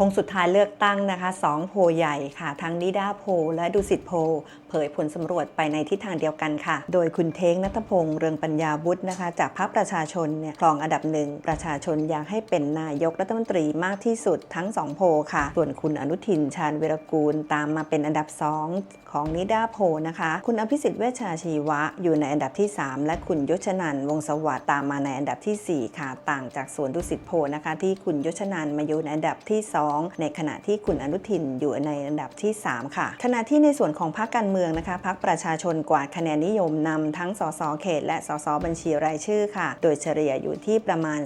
คงสุดท้ายเลือกตั้งนะคะสองโพใหญ่ค่ะ ทั้งนิดาโพและดุสิตโพเผยผลสำรวจไปในทิศทางเดียวกันค่ะ โดยคุณเท้งนัทพงษ์เรืองปัญญาวุฒินะคะ จากพรรคประชาชนเนี่ยครองอันดับหนึ่งประชาชนอยากให้เป็นนายกรัฐมนตรีมากที่สุดทั้งสองโพค่ะ ส่วนคุณอนุทินชาญวิรกูลตามมาเป็นอันดับสองของนิดาโพนะคะ คุณอภิสิทธิ์เวชชาชีวะอยู่ในอันดับที่ 3 และคุณยศนันท์วงศสวัสดิ์ตามมาในอันดับทีสี่ 4 ค่ะ ต่างจากสวนดุสิตโพนะคะ ที่คุณยศนันท์มาอยู่ในอันดับที่ 2ในขณะที่คุณอนุทินอยู่ในอันดับที่ 3 ค่ะ ขณะที่ในส่วนของพรรคการเมืองนะคะพรรคประชาชนกวาดคะแนนนิยมนำทั้งสสเขต และสสบัญชีรายชื่อค่ะ โดยเฉลี่ยอยู่ที่ประมาณ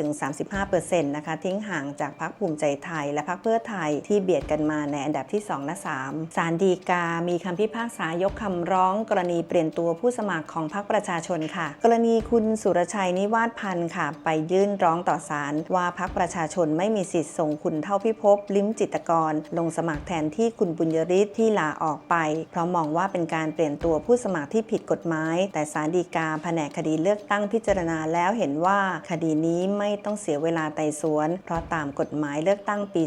33-35%นะคะทิ้งห่างจากพรรคภูมิใจไทย และพรรคเพื่อไทยที่เบียดกันมาในอันดับที่ 2 และ3ศาลฎีกา มีคำพิพากษายกคำร้อง กรณีเปลี่ยนตัวผู้สมัครของพรรคประชาชนค่ะ กรณีคุณสุรชัยนิวาสพันธ์ค่ะ ไปยื่นร้องต่อศาลว่าพรรคประชาชนไม่มีสิทธิ์ส่งคุณเท่าพิภพลิ้มจิตกร ลงสมัครแทนที่คุณบุญยริศที่ลาออกไป เพราะมองว่าเป็นการเปลี่ยนตัวผู้สมัครที่ผิดกฎหมาย แต่ศาลฎีกาแผนกคดีเลือกตั้งพิจารณาแล้วเห็นว่าคดีนี้ไม่ต้องเสียเวลาไต่สวน เพราะตามกฎหมายเลือกตั้งปี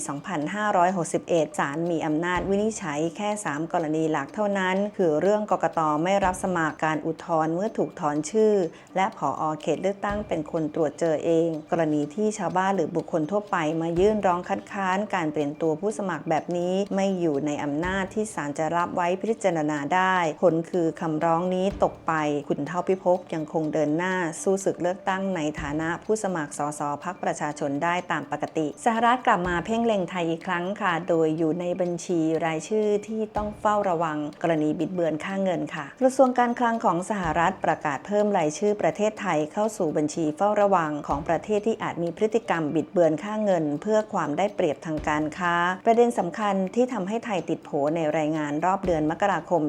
2561 ศาลมีอำนาจวินิจฉัยแค่ 3 กรณีหลักเท่านั้น คือเรื่องกกตไม่รับสมัครการอุทธรณ์เมื่อถูกถอนชื่อ และผออเขตเลือกตั้งเป็นคนตรวจเจอเอง กรณีที่ชาวบ้านหรือบุคคลทั่วไปมายื่นร้องคัดค้านการเปลี่ยนตัวผู้สมัครแบบนี้ไม่อยู่ในอำนาจที่ศาลจะรับไว้พิจารณาได้ ผลคือคำร้องนี้ตกไป คุณเท่าพิภพยังคงเดินหน้าสู้ศึกเลือกตั้งในฐานะผู้สมัครสสพักประชาชนได้ตามปกติ สหรัฐกลับมาเพ่งเล็งไทยอีกครั้งค่ะ โดยอยู่ในบัญชีรายชื่อที่ต้องเฝ้าระวัง กรณีบิดเบือนค่าเงินค่ะ กระทรวงการคลังของสหรัฐประกาศเพิ่มรายชื่อประเทศไทยเข้าสู่บัญชีเฝ้าระวังของประเทศที่อาจมีพฤติกรรมบิดเบือนค่าเงิน เพื่อความได้เปรียบทางการค้า ประเด็นสำคัญที่ทำให้ไทยติดโผในรายงานรอบเดือนมกราคม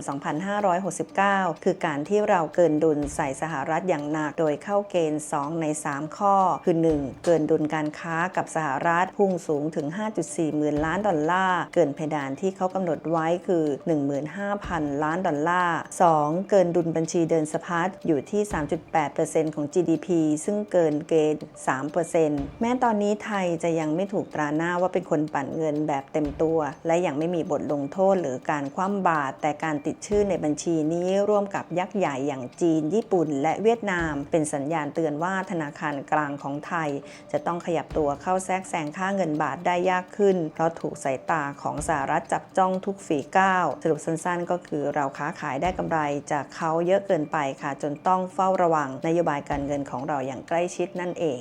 2569 คือการที่เราเกินดุลใส่สหรัฐอย่างหนัก โดยเข้าเกณฑ์ 2 ใน 3 ข้อ คือ 1. เกินดุลการค้ากับสหรัฐพุ่งสูงถึง 5.4 หมื่นล้านดอลลาร์ เกินเพดานที่เขากำหนดไว้คือ 15,000 ล้านดอลลาร์ 2. เกินดุลบัญชีเดินสะพัดอยู่ที่ 3.8%ของ GDP ซึ่งเกินเกณฑ์ 3%แม้ตอนนี้ไทยจะยังไม่ถูกตราหน้าว่าเป็นคนปั่นเงินแบบเต็มตัว และยังไม่มีบทลงโทษหรือการคว่ำบาตรแต่การติดชื่อในบัญชีนี้ร่วมกับยักษ์ใหญ่อย่างจีน ญี่ปุ่น และเวียดนาม เป็นสัญญาณเตือนว่าธนาคารกลางของไทย จะต้องขยับตัวเข้าแทรกแซงค่าเงินบาทได้ยากขึ้น เพราะถูกสายตาของสหรัฐจับจ้องทุกฝีก้าวสรุปสั้นๆ ก็คือเราค้าขายได้กำไรจากเขาเยอะเกินไปค่ะ จนต้องเฝ้าระวังนโยบายการเงินของเราอย่างใกล้ชิดนั่นเอง